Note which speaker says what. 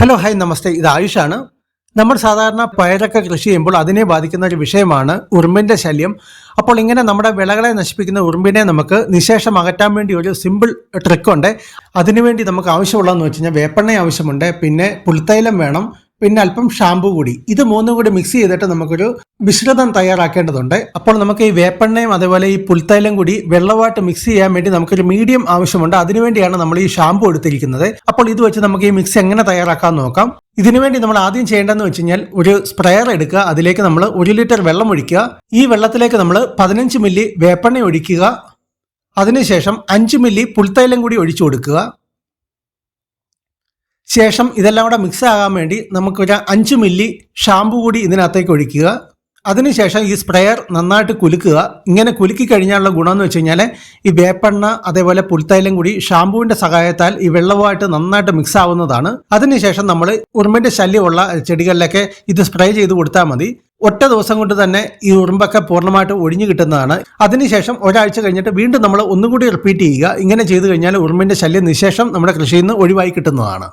Speaker 1: Hello hi നമസ്തേ ഇത് ആയുഷാണ്. നമ്മൾ സാധാരണ പയറൊക്കെ കൃഷി ചെയ്യുമ്പോൾ അതിനെ ബാധിക്കുന്ന ഒരു വിഷയമാണ് ഉറുമ്പിന്റെ ശല്യം. അപ്പോൾ ഇങ്ങനെ നമ്മുടെ വിളകളെ നശിപ്പിക്കുന്ന ഉറുമ്പിനെ നമുക്ക് നിശേഷം അകറ്റാൻ വേണ്ടി ഒരു സിമ്പിൾ ട്രിക്കുണ്ട് അതിനുവേണ്ടി നമുക്ക് ആവശ്യമുള്ളതെന്ന് വെച്ച് കഴിഞ്ഞാൽ വേപ്പെണ്ണ ആവശ്യമുണ്ട്. പിന്നെ പുൽത്തൈലം വേണം. പിന്നെ അല്പം ഷാമ്പു കൂടി. ഇത് മൂന്നും കൂടി മിക്സ് ചെയ്തിട്ട് നമുക്കൊരു മിശ്രിതം തയ്യാറാക്കേണ്ടതുണ്ട്. അപ്പോൾ നമുക്ക് ഈ വേപ്പെണ്ണയും അതേപോലെ ഈ പുൽത്തൈലം കൂടി വെള്ളമായിട്ട് മിക്സ് ചെയ്യാൻ വേണ്ടി നമുക്കൊരു മീഡിയം ആവശ്യമുണ്ട്. അതിനുവേണ്ടിയാണ് നമ്മൾ ഈ ഷാമ്പു എടുത്തിരിക്കുന്നത്. അപ്പോൾ ഇത് വെച്ച് നമുക്ക് ഈ മിക്സ് എങ്ങനെ തയ്യാറാക്കാൻ നോക്കാം. ഇതിനുവേണ്ടി നമ്മൾ ആദ്യം ചെയ്യേണ്ടതെന്ന് വെച്ച് കഴിഞ്ഞാൽ ഒരു സ്പ്രെയർ എടുക്കുക. അതിലേക്ക് നമ്മൾ ഒരു ലിറ്റർ വെള്ളം ഒഴിക്കുക. ഈ വെള്ളത്തിലേക്ക് നമ്മൾ പതിനഞ്ച് മില്ലി വേപ്പെണ്ണ ഒഴിക്കുക. അതിനുശേഷം അഞ്ച് മില്ലി പുൽത്തൈലം കൂടി ഒഴിച്ചു കൊടുക്കുക. ശേഷം ഇതെല്ലാം കൂടെ മിക്സ് ആകാൻ വേണ്ടി നമുക്കൊരു അഞ്ച് മില്ലി ഷാമ്പു കൂടി ഇതിനകത്തേക്ക് ഒഴിക്കുക. അതിനുശേഷം ഈ സ്പ്രെയർ നന്നായിട്ട് കുലുക്കുക. ഇങ്ങനെ കുലുക്കി കഴിഞ്ഞാലുള്ള ഗുണം എന്ന് വെച്ച് കഴിഞ്ഞാൽ ഈ വേപ്പെണ്ണ അതേപോലെ പുൽത്തൈലം കൂടി ഷാമ്പുവിന്റെ സഹായത്താൽ ഈ വെള്ളവുമായിട്ട് നന്നായിട്ട് മിക്സ് ആവുന്നതാണ്. അതിനുശേഷം നമ്മൾ ഉറുമ്പിന്റെ ശല്യമുള്ള ചെടികളിലൊക്കെ ഇത് സ്പ്രേ ചെയ്ത് കൊടുത്താൽ മതി. ഒറ്റ ദിവസം കൊണ്ട് തന്നെ ഈ ഉറുമ്പൊക്കെ പൂർണമായിട്ട് ഒഴിഞ്ഞു കിട്ടുന്നതാണ്. അതിനുശേഷം ഒരാഴ്ച കഴിഞ്ഞിട്ട് വീണ്ടും നമ്മൾ ഒന്നുകൂടി റിപ്പീറ്റ് ചെയ്യുക. ഇങ്ങനെ ചെയ്തു കഴിഞ്ഞാൽ ഉറുമ്പിന്റെ ശല്യം നിശേഷം നമ്മുടെ കൃഷിയിൽ നിന്ന് ഒഴിവായി കിട്ടുന്നതാണ്.